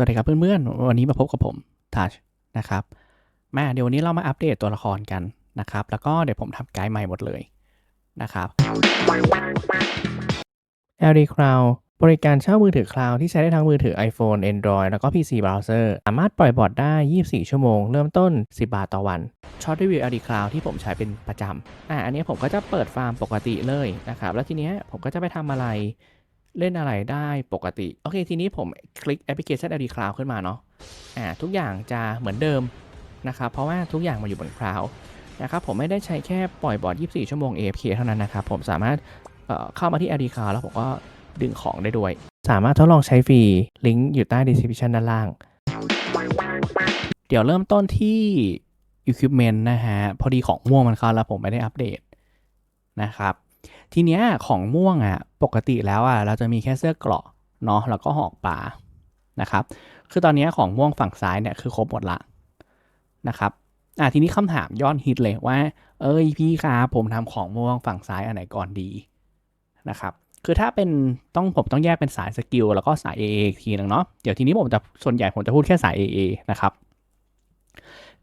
วัสดีครับเพื่อนๆ วันนี้มาพบกับผมทัชนะครับมาเดี๋ยววันนี้เรามาอัปเดตตัวละครกันนะครับ แล้วก็เดี๋ยวผมทำไกด์ใหม่หมดเลยนะครับ LD Cloud บริการเช่ามือถือคลาวด์ที่ใช้ได้ทั้งมือถือ iPhone Android แล้วก็ PC Browser สามารถปล่อยบอทได้ 24 ชั่วโมง เริ่มต้น 10 บาทต่อวันช็อตรีวิว LD Cloud ที่ผมใช้เป็นประจำอะอันนี้ผมก็จะเปิดฟาร์มปกติเลยนะครับ แล้วทีเนี้ยผมก็จะไปทำอะไร เล่นอะไรได้ปกติ โอเค ทีนี้ผมคลิกแอปพลิเคชัน LD Cloud ขึ้นมาเนาะอ่าทุกอย่างจะเหมือนเดิมนะครับเพราะว่าทุกอย่างมาอยู่บนคลาวนะครับผมไม่ได้ใช้แค่ปล่อยบอร์ด 24 ชั่วโมง AFK เท่านั้นนะครับ ผมสามารถเเข้ามาที่ LD Cloud แล้วผมก็ดึงของได้ด้วย สามารถทดลองใช้ฟรีลิงก์อยู่ใต้ description ด้านล่าง เดี๋ยวเริ่มต้นที่ equipment นะฮะ พอดีของม่วงมันเข้าแล้วผมไม่ได้อัปเดตนะครับ ทีเนี้ยของม่วงอะปกติแล้วอะเราจะมีแค่เสื้อเกราะเนาะแล้วก็หอกป่านะครับ คือตอนนี้ของม่วงฝั่งซ้ายเนี่ยคือครบหมดละนะครับอะทีนี้คำถามยอดฮิตเลยว่า เอ้ยพี่ครับผมทำของม่วงฝั่งซ้ายอันไหนก่อนดีนะครับคือถ้าเป็นต้องผมต้องแยกเป็นสายสกิลแล้วก็สาย AA อีกทีนึงเนาะเดี๋ยวทีนี้ผมจะส่วนใหญ่ผมจะพูดแค่สาย AA นะครับ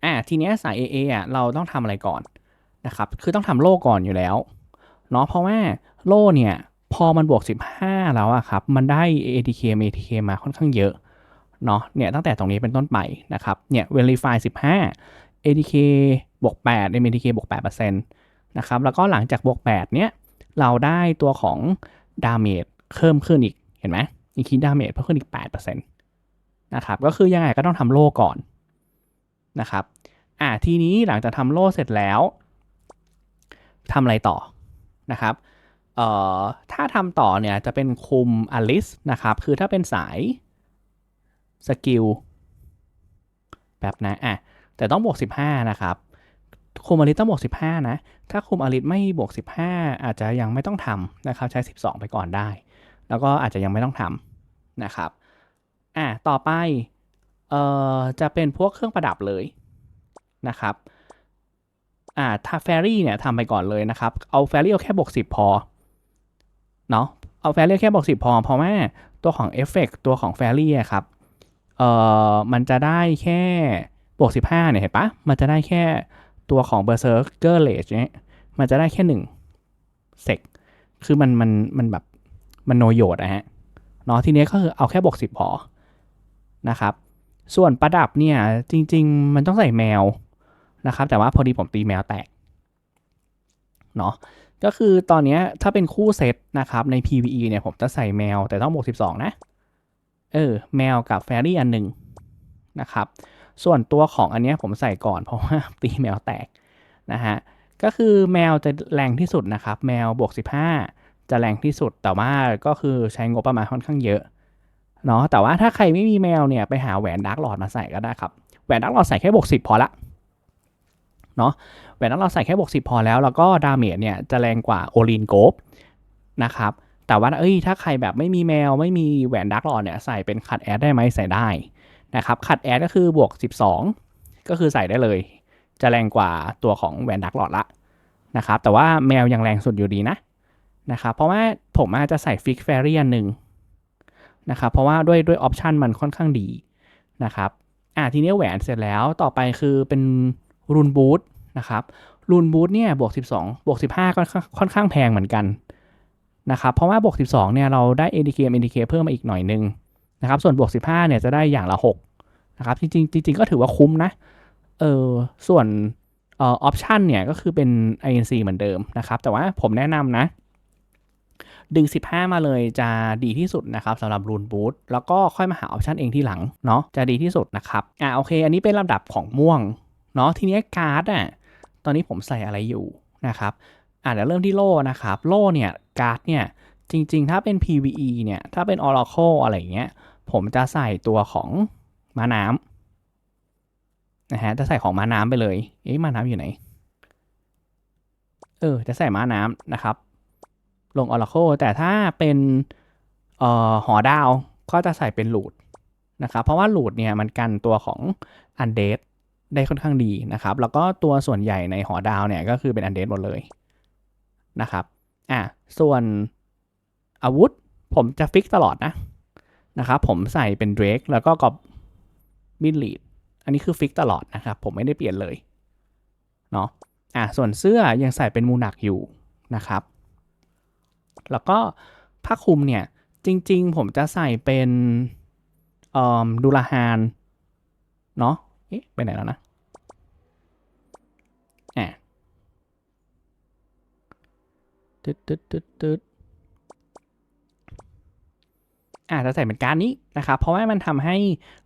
อะทีนี้สาย AA อะเราต้องทำอะไรก่อนนะครับคือต้องทำโล่ก่อนอยู่แล้ว เนาะเพราะว่าโล่เนี่ยพอมันบวก 15 แล้วอะครับ มันได้ ATK ATK มาค่อนข้างเยอะเนาะเนี่ยตั้งแต่ตรงนี้เป็นต้นไปนะครับเนี่ย Verify 15 ATK บวก8 MATK บวก8%นะครับแล้วก็หลังจากบวก 8 เนี้ยเราได้ตัวของดาเมจเพิ่มขึ้นอีกเห็นไหมอีกคีดาเมจเพิ่มขึ้นอีก8%นะครับก็คือยังไงก็ต้องทำโล่ก่อนนะครับอ่าทีนี้หลังจากทำโล่เสร็จแล้วทำอะไรต่อ นะครับเอ่อถ้าทำต่อเนี่ยจะเป็นคุมอลิสนะครับ คือถ้าเป็นสายสกิลแบบนะอะแต่ต้องบวก 15 นะครับ คุมอลิสต้องบวก 15 นะ ถ้าคุมอลิสไม่บวก 15 อาจจะยังไม่ต้องทำนะครับ ใช้ 12 ไปก่อนได้ แล้วก็อาจจะยังไม่ต้องทำนะครับอะต่อไปเอ่อจะเป็นพวกเครื่องประดับเลยนะครับ อ่าถ้าแฟรี่เนี่ยทำไปก่อนเลยนะครับ เอาแฟรี่เอาแค่บวกสิบพอ เนาะเอาแฟรี่แค่บวกสิบพอ เพราะว่าตัวของเอฟเฟกตัวของแฟรี่ครับ เอ่อ มันจะได้แค่บวกสิบห้าเนี่ยเห็นปะมันจะได้แค่ตัวของ Berserker Rage เนี่ย มันจะได้แค่หนึ่งเซก คือมันมันมันแบบมันโนโยดนะฮะ เนาะทีนี้ก็คือเอาแค่บวกสิบพอ นะครับ ส่วนประดับเนี่ยจริง ๆ มันต้องใส่แมว นะครับ แต่ว่าพอดีผมตีแมวแตกเนาะก็คือตอนนี้ถ้าเป็นคู่เซตนะครับใน PVE เนี่ยผมจะใส่แมวแต่ต้องบวก12 นะ เออ แมวกับแฟรี่อันหนึ่งนะครับ ส่วนตัวของอันนี้ผมใส่ก่อนเพราะว่าตีแมวแตกนะฮะ ก็คือแมวจะแรงที่สุดนะครับ แมวบวก 15 จะแรงที่สุด แต่ว่าก็คือใช้งบประมาณค่อนข้างเยอะเนาะ แต่ว่าถ้าใครไม่มีแมวเนี่ยไปหาแหวนดาร์กหลอดมาใส่ก็ได้ครับ แหวนดาร์กหลอดใส่แค่บวก10พอละ เนาะแหวนนั้นเราใส่แค่บวกสิพอแล้ว แล้วก็ดาเมจเนี่ยจะแรงกว่าโอลินโกบนะครับแต่ว่าเอ้ยถ้าใครแบบไม่มีแมวไม่มีแหวนดักหลอดเนี่ยใส่เป็นขัดแอดได้ไหมใส่ได้นะครับขัดแอดก็คือบวก 12 ก็คือใส่ได้เลย จะแรงกว่าตัวของแหวนดักหลอดละนะครับแต่ว่าแมวยังแรงสุดอยู่ดีนะนะครับเพราะว่าผมอาจจะใส่ฟิกแฟรี่อันหนึ่งนะครับเพราะว่าด้วยด้วยออปชันมันค่อนข้างดีนะครับอะทีนี้แหวนเสร็จแล้วต่อไปคือเป็น รูนบูทนะครับรูนบูทเนี่ยบวก 12 บวก 15 ก็ค่อนข้างแพงเหมือนกันนะครับเพราะว่าบวก 12 เนี่ยเราได้ ADK ADK เพิ่มมาอีกหน่อยนึงนะครับส่วนบวก 15 เนี่ยจะได้อย่างละ6นะครับจริงๆจริงๆก็ถือว่าคุ้มนะเออส่วนเอ่อออปชันเนี่ยก็คือเป็น INC เหมือนเดิมนะครับแต่ว่าผมแนะนำนะ ดึง 15 มาเลยจะดีที่สุดนะครับสำหรับรูนบูทแล้วก็ค่อยมาหาออปชันเองที่หลังเนาะจะดีที่สุดนะครับอ่าโอเค อันนี้เป็นลำดับของม่วง เนาะทีนี้การ์ดอะตอนนี้ผมใส่อะไรอยู่นะครับอ่าเดี๋ยวเริ่มที่โล่นะครับโล่เนี่ยการ์ดเนี่ยจริงๆ ถ้าเป็น PVE เนี่ยถ้าเป็น Oracle อะไรเงี้ยผมจะใส่ตัวของม้าน้ำนะฮะจะใส่ของม้าน้ำไปเลย เอ๊ะม้าน้ำอยู่ไหน เออ จะใส่ม้าน้ำนะครับ ลง Oracle แต่ถ้าเป็นเอ่อหอดาวก็จะใส่เป็นหลูดนะครับ เพราะว่าหลูดเนี่ยมันกันตัวของ Undead ได้ค่อนข้างดีนะครับ แล้วก็ตัวส่วนใหญ่ในหอดาวเนี่ยก็คือเป็น Undead หมดเลยนะครับอะส่วนอาวุธผมจะฟิกตลอดนะนะครับผมใส่เป็นเดรกแล้วก็กอบบินลีดอันนี้คือฟิกตลอดนะครับ ผมไม่ได้เปลี่ยนเลยเนาะอะส่วนเสื้อยังใส่เป็นมูนักอยู่นะครับ แล้วก็ผ้าคลุมเนี่ยจริง ๆ ผมจะใส่เป็นดูลาฮานเนาะ เอ๊ะไปไหนแล้วนะอะตึ๊ดตึ๊ดตึ๊ดตึ๊ดอาจจะใส่เป็นการนี้นะครับ เพราะว่ามันทำให้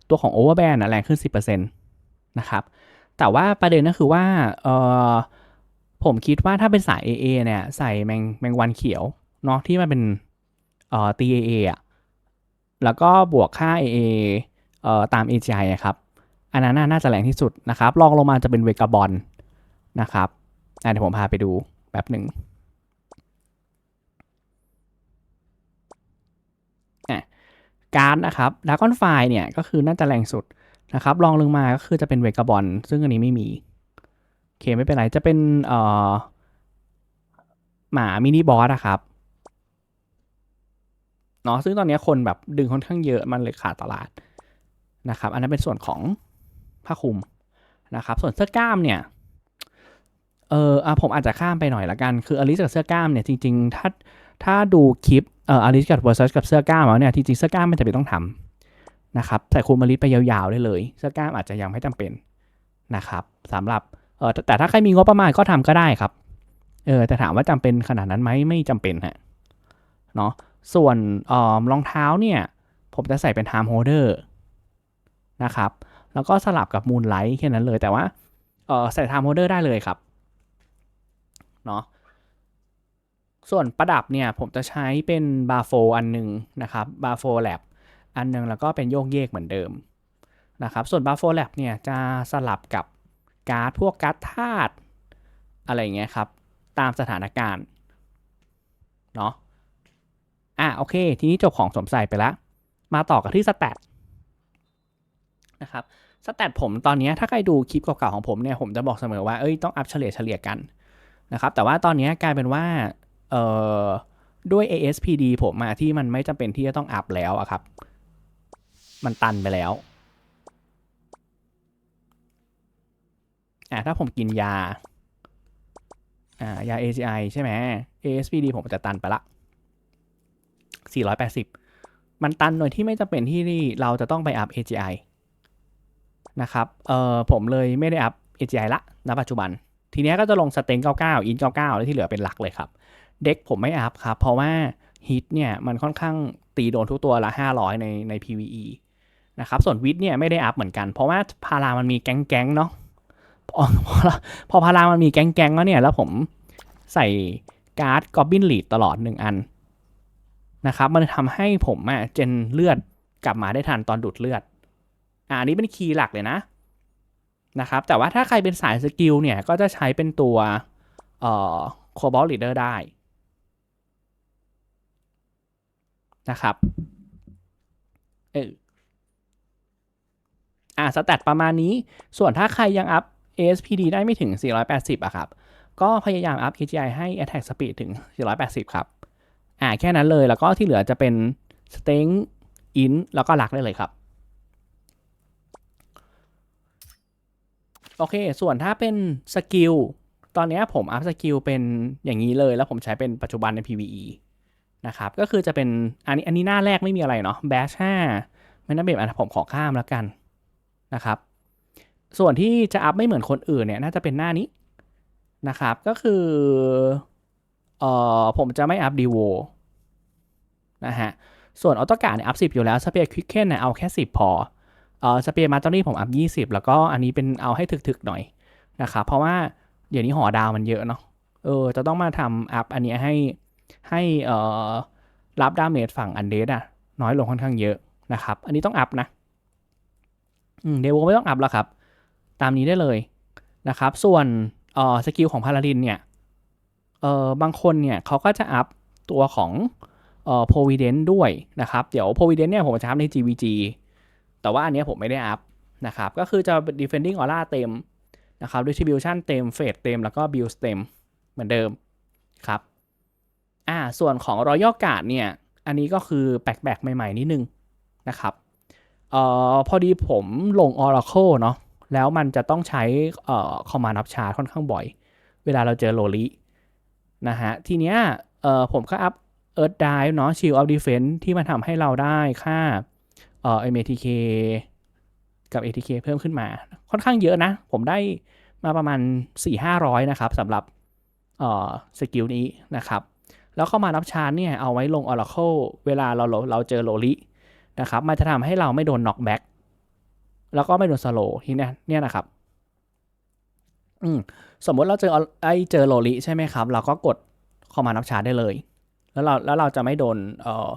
ตัวของ Overband อะแรงขึ้น 10%นะครับ แต่ว่าประเด็นก็คือว่าเออผมคิดว่าถ้าเป็นสาย AA เนี่ยใส่แมงแมงวันเขียวเนาะที่มันเป็นเอ่อ TAA อะแล้วก็บวกค่า AA เอ่อตาม AGI ครับ อันนั้นน่าจะแรงที่สุดนะครับลองลงมาจะเป็นเวกาบอลนะครับอ่เดี๋ยวผมพาไปดูแป๊บหนึ่งการ์ดนะครับดากอนไฟเนี่ยก็คือน่าจะแรงสุดนะครับลองลงมาก็คือจะเป็นเวกาบอลซึ่งอันนี้ไม่มีโอเคไม่เป็นไรจะเป็นเอ่อหมามินิบอสอะครับเนาะซึ่งตอนนี้คนแบบดึงค่อนข้างเยอะมันเลยขาดตลาดนะครับ อันนั้นเป็นส่วนของ ผ้าคลุมนะครับ ส่วนเสื้อกล้ามเนี่ยเอออะผมอาจจะข้ามไปหน่อยละกัน คืออลิสกับเสื้อกล้ามเนี่ยจริงๆ ถ้าถ้าดูคลิปเอ่ออลิสกับเวอร์ซัสกับเสื้อกล้ามแล้วเนี่ยจริงๆเสื้อกล้ามมันจะเป็นต้องทำนะครับใส่คลุมอลิสไปยาวๆได้เลย เสื้อกล้ามอาจจะยังไม่จำเป็นนะครับสำหรับเออแต่ถ้าใครมีงบประมาณก็ทำก็ได้ครับเออแต่ถามว่าจำเป็นขนาดนั้นไหมไม่จำเป็นฮะเนาะส่วนออรองเท้าเนี่ย ผมจะใส่เป็น time holder นะครับ แล้วก็สลับกับมูนไลท์แค่นั้นเลยแต่ว่าเออใส่ time holder ได้เลยครับเนาะส่วนประดับเนี่ยผมจะใช้เป็นบาโฟอันหนึ่งนะครับบาโฟแลบอันหนึงแล้วก็เป็นโยกเยกเหมือนเดิมนะครับส่วนบาโฟแลบเนี่ยจะสลับกับการ์ดพวกการ์ดธาตุอะไรเงี้ยครับตามสถานการณ์เนาะอะโอเค ทีนี้จบของสวมใส่ไปแล้ว มาต่อกันที่สแตท นะครับสแตทผมตอนนี้ถ้าใครดูคลิปเก่าๆของผมเนี่ยผมจะบอกเสมอว่าเอ้ยต้องอัพเฉลี่ยเฉลี่ยกันนะครับแต่ว่าตอนนี้กลายเป็นว่าเอ่อด้วย ASPD ผมมาที่มันไม่จำเป็นที่จะต้องอัพแล้วอะครับ มันตันไปแล้วอ่าถ้าผมกินยาอ่ายา ACI ใช่ไหม ASPD ผมจะตันไปละ 480 มันตันโดยที่ไม่จำเป็นที่เราจะต้องไปอัพ AGI นะครับเอ่อผมเลยไม่ได้อัพ AGI ละณปัจจุบัน ทีนี้ก็จะลงสเต็ง99อิน99แล้วที่เหลือเป็นหลักเลยครับ เด็กผมไม่อัพครับ เพราะว่าฮิตเนี่ยมันค่อนข้างตีโดนทุกตัวละ 500 ในใน PVE นะครับส่วนวิทเนี่ยไม่ได้อัพเหมือนกัน เพราะว่าพารามันมีแก๊งๆเนาะพอพอพอพารามันมีแก๊งๆแล้วเนี่ยแล้วผมใส่การ์ดกอบบินลีดตลอด 1 อันนะครับมันทำให้ผมอะเจนเลือดกลับมาได้ทันตอนดูดเลือด อ่าอันนี้เป็นคีย์หลักเลยนะนะครับ แต่ว่าถ้าใครเป็นสายสกิลเนี่ย ก็จะใช้เป็นตัวเอ่อโคบอลลีดเดอร์ได้นะครับ เอออ่าสแตทประมาณนี้ ส่วนถ้าใครยังอัพ ASPD ได้ไม่ถึง 480อะครับ ก็พยายามอัพ AGI ให้ Attack Speed ถึง 480 ครับ อ่า แค่นั้นเลย แล้วก็ที่เหลือจะเป็น Strength In แล้วก็ลักได้เลยครับ โอเค ส่วนถ้าเป็นสกิลตอนนี้ผมอัพสกิลเป็นอย่างนี้เลย แล้วผมใช้เป็นปัจจุบันใน PVE นะครับ ก็คือจะเป็นอันนี้อันนี้หน้าแรกไม่มีอะไรเนาะ Bash 5ไม่น่าเบ็บอันผมขอข้ามแล้วกันนะครับ ส่วนที่จะอัพไม่เหมือนคนอื่นเนี่ยน่าจะเป็นหน้านี้นะครับ ก็คือเอ่อผมจะไม่อัพดีโวนะฮะ ส่วนออโตการ์ดเนี่ยอัพ10อยู่แล้วสเปียร์ควิกเคนเนี่ยเอาแค่10พอ เออสเปียร์มาตอรี่ผมอัพ 20 แล้วก็อันนี้เป็นเอาให้ถึกๆหน่อยนะครับเพราะว่าเดี๋ยวนี้หอดาวมันเยอะเนาะเออจะต้องมาทำอัพอันนี้ให้ให้เอ่อรับดาเมจฝั่งอันเดสอะน้อยลงค่อนข้างเยอะนะครับ อันนี้ต้องอัพนะอืมเดวไม่ต้องอัพแล้วครับ ตามนี้ได้เลยนะครับ ส่วนเอ่อสกิลของพาลาดินเนี่ยเอ่อบางคนเนี่ยเขาก็จะอัพตัวของเอ่อ provident ด้วยนะครับ เดี๋ยว provident เนี่ยผมจะอัพใน GVG แต่ว่าอันนี้ผมไม่ได้อัพนะครับ ก็คือจะ defending aura เต็มนะครับ distribution เต็ม fate เต็ม แล้วก็ build เต็มเหมือนเดิมครับอ่าส่วนของ royal guard เนี่ย อันนี้ก็คือแปลกๆใหม่ ๆ นิดนึงนะครับเอ่อพอดีผมลง Oracle เนาะแล้วมันจะต้องใช้เอ่อ command up chart ค่อนข้างบ่อย เวลาเราเจอโลลินะฮะทีเนี้ยเอ่อผมก็อัพ Earth Dive เนาะ Shield of Defense ที่มันทำให้เราได้ค่า เอ่อ MATK กับ ATK เพิ่มขึ้นมา ค่อนข้างเยอะนะ ผมได้มาประมาณ 4-500 นะครับสำหรับเอ่อสกิลนี้นะครับ แล้วเข้ามานับชาร์จเนี่ยเอาไว้ลง Oracle เวลาเราเราเราเจอโลลินะครับ มันจะทำให้เราไม่โดน knockback แล้วก็ไม่โดนสโลทีเนี้ยเนี่ยนะครับอืมสมมติเราเจอไอเจอโลลิใช่ไหมครับ เราก็กดเข้ามานับชาร์จได้เลย แล้วเราแล้วเราจะไม่โดนเอ่อ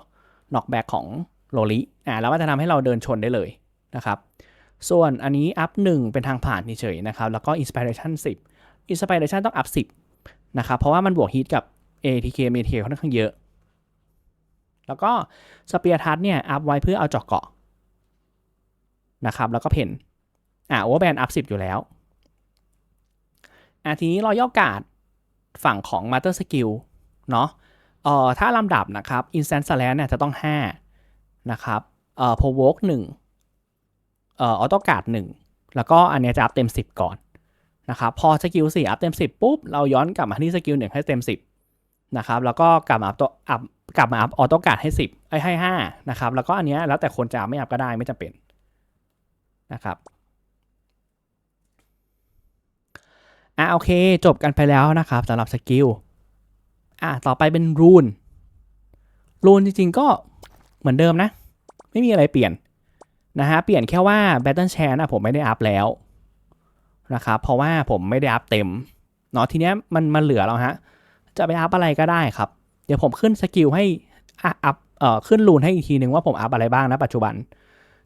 knockback ของ โลลิอ่าแล้วมันจะทำให้เราเดินชนได้เลยนะครับ ส่วนอันนี้อัพ1เป็นทางผ่านเฉยๆนะครับ แล้วก็ inspiration 10 inspiration ต้องอัพ10นะครับ เพราะว่ามันบวกฮิตกับ ATK MTK ค่อนข้างเยอะ แล้วก็สเปียร์ทัสเนี่ยอัพไว้เพื่อเอาเจาะเกาะนะครับ แล้วก็เพนอ่าโอเวอร์แบนอัพ10 อยู่แล้วอะทีนี้รอย่อกาดฝั่งของ Master Skill เนาะเอ่อถ้าลำดับนะครับ Instant Slash เนี่ยจะต้อง 5 นะครับเอ่อ Provoke 1เอ่อ Auto Guard 1แล้วก็อันนี้จะอัพเต็ม 10 ก่อนนะครับพอสกิล4อัพเต็ม 10 ปุ๊บ เราย้อนกลับมาที่สกิล1ให้เต็ม 10นะครับแล้วก็กลับมาอัพตัวอัพกลับมาอัพออโต้การ์ดให้ 10ไอ้ให้5นะครับแล้วก็อันนี้แล้วแต่คนจะอัพไม่อัพก็ได้ไม่จำเป็นนะครับอะโอเค จบกันไปแล้วนะครับสำหรับสกิลอะต่อไปเป็นรูนรูนจริงๆก็ เหมือนเดิมนะ ไม่มีอะไรเปลี่ยนนะฮะเปลี่ยนแค่ว่า Battle Chance นะผมไม่ได้อัพแล้วนะครับเพราะว่าผมไม่ได้อัพเต็มเนาะทีเนี้ยมันมันเหลือแล้วฮะจะไปอัพอะไรก็ได้ครับ เดี๋ยวผมขึ้นสกิลให้อัพเอ่อขึ้นรูนให้อีกทีหนึ่งว่าผมอัพอะไรบ้างนะปัจจุบัน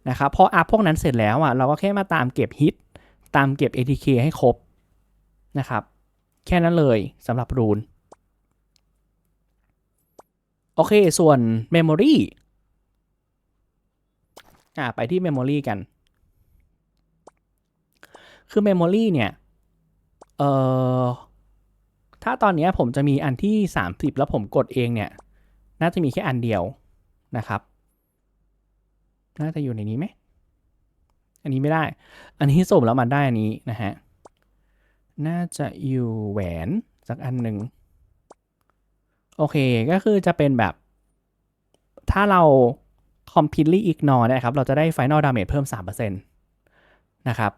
นะครับพออัพพวกนั้นเสร็จแล้วอะเราก็แค่มาตามเก็บฮิตตามเก็บ ATK ให้ครบนะครับ แค่นั้นเลยสำหรับรูน โอเค ส่วน Memory อ่าไปที่ Memory กัน คือ Memory เนี่ยเอ่อถ้าตอนนี้ผมจะมีอันที่ 30 แล้วผมกดเองเนี่ย น่าจะมีแค่อันเดียวนะครับ น่าจะอยู่ในนี้ไหม อันนี้ไม่ได้ อันนี้สุ่มแล้วมันได้อันนี้นะฮะ น่าจะอยู่แหวนสักอันหนึ่งโอเค ก็คือจะเป็นแบบ ถ้าเรา completely ignore นะครับ เราจะได้ final damage เพิ่ม 3%นะครับ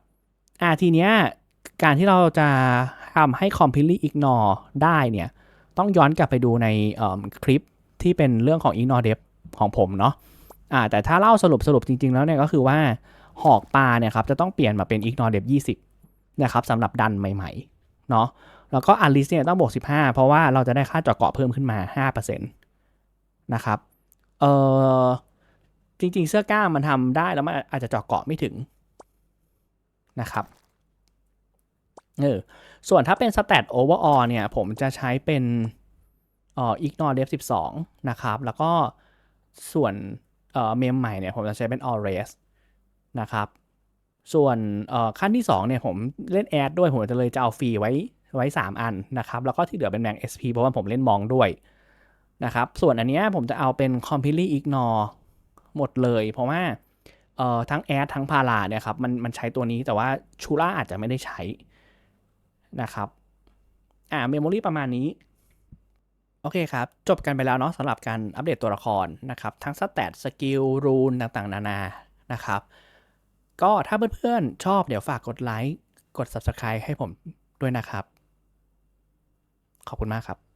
อ่าทีเนี้ยการที่เราจะทำให้ completely ignore ได้เนี่ย ต้องย้อนกลับไปดูในคลิปที่เป็นเรื่องของ ignore depth ของผมเนาะ อ่าแต่ถ้าเล่าสรุปสรุปจริง ๆ แล้วเนี่ยก็คือว่าหอกปลาเนี่ยครับจะต้องเปลี่ยนมาเป็น ignore depth 20 นะครับสำหรับดันใหม่ๆ เนาะแล้วก็ unleash เนี่ยต้องบวก 15 เพราะว่าเราจะได้ค่าจาะเกาะเพิ่มขึ้นมา 5%นะครับ เอ่อ จริง ๆ เสื้อกล้ามมันทำได้แล้วมันอาจจะเจาะเกาะไม่ถึงนะครับเออส่วนถ้าเป็น stat overall เนี่ย ผมจะใช้เป็นอ่อ ignore depth 12 นะครับ แล้วก็ส่วนเอ่อเมมใหม่เนี่ย ผมจะใช้เป็น all race นะครับ ส่วนเอ่อขั้นที่ 2 เนี่ย ผมเล่น add ด้วย ผมจะเลยจะเอาฟรีไว้ไว้ 3 อันนะครับ แล้วก็ที่เหลือเป็นแบง SP เพราะว่าผมเล่นมองด้วยนะครับ ส่วนอันนี้ผมจะเอาเป็น completely ignore หมดเลย เพราะว่าเอ่อทั้ง add ทั้งพาราเนี่ยครับมันมันใช้ตัวนี้แต่ว่าชูล่าอาจจะไม่ได้ใช้นะครับอ่าเมมโมรีประมาณนี้ โอเคครับ จบกันไปแล้วเนาะสำหรับการอัปเดตตัวละครนะครับ ทั้งสแตทสกิลรูนต่างๆ นานานะครับ ก็ถ้าเพื่อนๆ ชอบเดี๋ยวฝากกดไลค์ กด Subscribe ให้ผมด้วยนะครับ ขอบคุณมากครับ